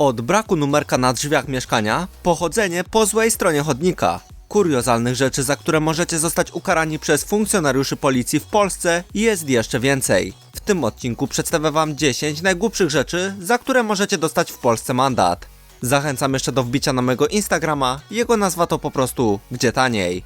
Od braku numerka na drzwiach mieszkania, pochodzenie po złej stronie chodnika. Kuriozalnych rzeczy, za które możecie zostać ukarani przez funkcjonariuszy policji w Polsce jest jeszcze więcej. W tym odcinku przedstawię wam 10 najgłupszych rzeczy, za które możecie dostać w Polsce mandat. Zachęcam jeszcze do wbicia na mojego Instagrama, jego nazwa to po prostu Gdzie Taniej.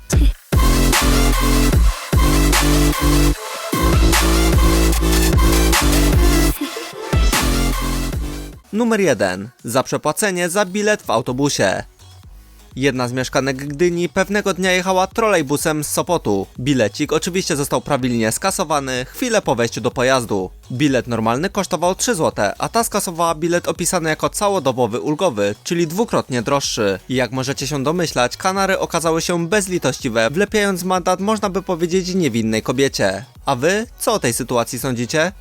Numer 1. Za przepłacenie za bilet w autobusie. Jedna z mieszkanek Gdyni pewnego dnia jechała trolejbusem z Sopotu. Bilecik oczywiście został prawidłnie skasowany chwilę po wejściu do pojazdu. Bilet normalny kosztował 3 zł, a ta skasowała bilet opisany jako całodobowy ulgowy, czyli dwukrotnie droższy. I jak możecie się domyślać, kanary okazały się bezlitościwe, wlepiając mandat można by powiedzieć niewinnej kobiecie. A wy, co o tej sytuacji sądzicie?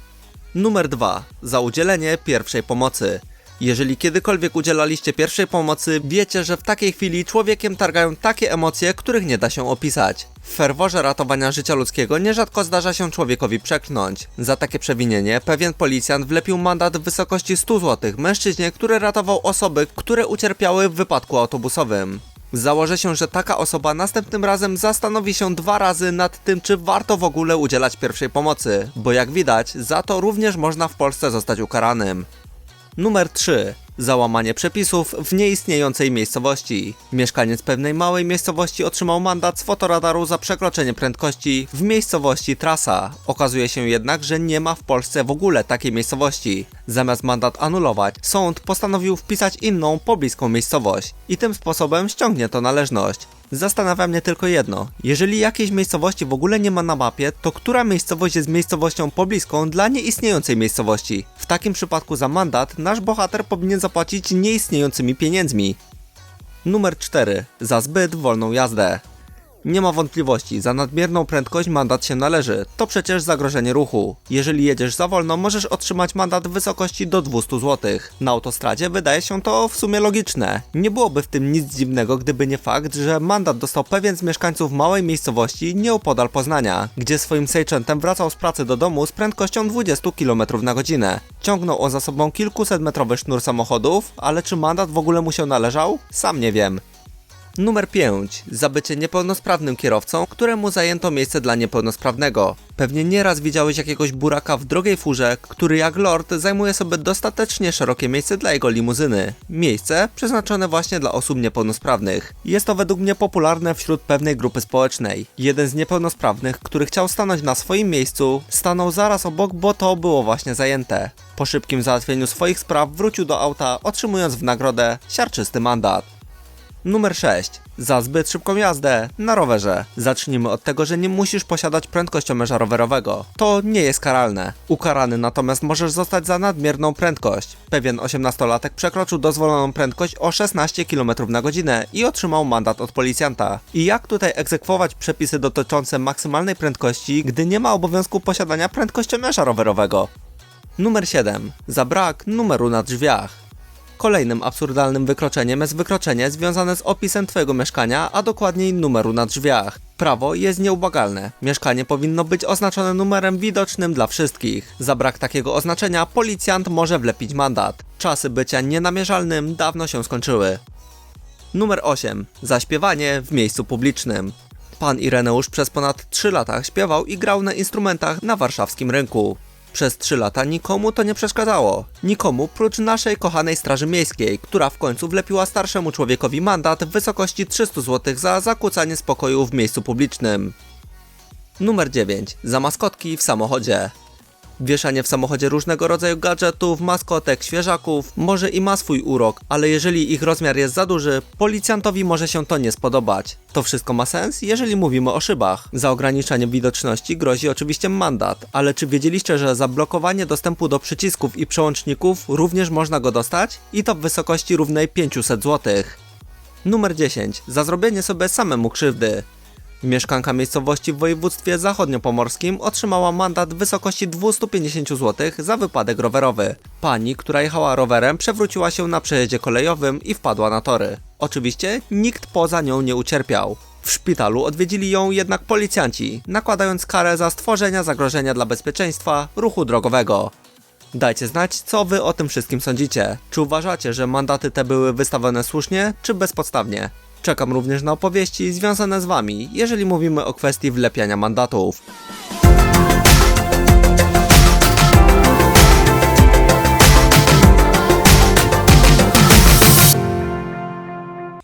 Numer 2. Za udzielenie pierwszej pomocy. Jeżeli kiedykolwiek udzielaliście pierwszej pomocy, wiecie, że w takiej chwili człowiekiem targają takie emocje, których nie da się opisać. W ferworze ratowania życia ludzkiego nierzadko zdarza się człowiekowi przeklnąć. Za takie przewinienie pewien policjant wlepił mandat w wysokości 100 zł mężczyźnie, który ratował osoby, które ucierpiały w wypadku autobusowym. Założę się, że taka osoba następnym razem zastanowi się dwa razy nad tym, czy warto w ogóle udzielać pierwszej pomocy, bo jak widać, za to również można w Polsce zostać ukaranym. Numer 3. Załamanie przepisów w nieistniejącej miejscowości. Mieszkaniec pewnej małej miejscowości otrzymał mandat z fotoradaru za przekroczenie prędkości w miejscowości Trasa. Okazuje się jednak, że nie ma w Polsce w ogóle takiej miejscowości. Zamiast mandat anulować, sąd postanowił wpisać inną, pobliską miejscowość i tym sposobem ściągnie to należność. Zastanawia mnie tylko jedno. Jeżeli jakiejś miejscowości w ogóle nie ma na mapie, to która miejscowość jest miejscowością pobliską dla nieistniejącej miejscowości? W takim przypadku za mandat nasz bohater powinien zapłacić nieistniejącymi pieniędzmi. Numer 4. Za zbyt wolną jazdę. Nie ma wątpliwości, za nadmierną prędkość mandat się należy. To przecież zagrożenie ruchu. Jeżeli jedziesz za wolno, możesz otrzymać mandat w wysokości do 200 zł. Na autostradzie wydaje się to w sumie logiczne. Nie byłoby w tym nic dziwnego, gdyby nie fakt, że mandat dostał pewien z mieszkańców małej miejscowości nieopodal Poznania, gdzie swoim sejczentem wracał z pracy do domu z prędkością 20 km na godzinę. Ciągnął on za sobą kilkuset metrowy sznur samochodów, ale czy mandat w ogóle mu się należał? Sam nie wiem. Numer 5. Za bycie niepełnosprawnym kierowcą, któremu zajęto miejsce dla niepełnosprawnego. Pewnie nieraz widziałeś jakiegoś buraka w drogiej furze, który jak lord zajmuje sobie dostatecznie szerokie miejsce dla jego limuzyny. Miejsce przeznaczone właśnie dla osób niepełnosprawnych. Jest to według mnie popularne wśród pewnej grupy społecznej. Jeden z niepełnosprawnych, który chciał stanąć na swoim miejscu, stanął zaraz obok, bo to było właśnie zajęte. Po szybkim załatwieniu swoich spraw wrócił do auta, otrzymując w nagrodę siarczysty mandat. Numer 6. Za zbyt szybką jazdę na rowerze. Zacznijmy od tego, że nie musisz posiadać prędkościomierza rowerowego. To nie jest karalne. Ukarany natomiast możesz zostać za nadmierną prędkość. Pewien 18-latek przekroczył dozwoloną prędkość o 16 km na godzinę i otrzymał mandat od policjanta. I jak tutaj egzekwować przepisy dotyczące maksymalnej prędkości, gdy nie ma obowiązku posiadania prędkościomierza rowerowego? Numer 7. Za brak numeru na drzwiach. Kolejnym absurdalnym wykroczeniem jest wykroczenie związane z opisem Twojego mieszkania, a dokładniej numeru na drzwiach. Prawo jest nieubłagalne. Mieszkanie powinno być oznaczone numerem widocznym dla wszystkich. Za brak takiego oznaczenia policjant może wlepić mandat. Czasy bycia nienamierzalnym dawno się skończyły. Numer 8. Zaśpiewanie w miejscu publicznym. Pan Ireneusz przez ponad 3 lata śpiewał i grał na instrumentach na warszawskim rynku. Przez 3 lata nikomu to nie przeszkadzało. Nikomu prócz naszej kochanej Straży Miejskiej, która w końcu wlepiła starszemu człowiekowi mandat w wysokości 300 zł za zakłócanie spokoju w miejscu publicznym. Numer 9. Za maskotki w samochodzie. Wieszanie w samochodzie różnego rodzaju gadżetów, maskotek, świeżaków może i ma swój urok, ale jeżeli ich rozmiar jest za duży, policjantowi może się to nie spodobać. To wszystko ma sens, jeżeli mówimy o szybach. Za ograniczanie widoczności grozi oczywiście mandat, ale czy wiedzieliście, że za blokowanie dostępu do przycisków i przełączników również można go dostać? I to w wysokości równej 500 zł. Numer 10. Za zrobienie sobie samemu krzywdy. Mieszkanka miejscowości w województwie zachodniopomorskim otrzymała mandat w wysokości 250 zł za wypadek rowerowy. Pani, która jechała rowerem, przewróciła się na przejeździe kolejowym i wpadła na tory. Oczywiście nikt poza nią nie ucierpiał. W szpitalu odwiedzili ją jednak policjanci, nakładając karę za stworzenie zagrożenia dla bezpieczeństwa ruchu drogowego. Dajcie znać, co wy o tym wszystkim sądzicie. Czy uważacie, że mandaty te były wystawione słusznie, czy bezpodstawnie? Czekam również na opowieści związane z wami, jeżeli mówimy o kwestii wlepiania mandatów.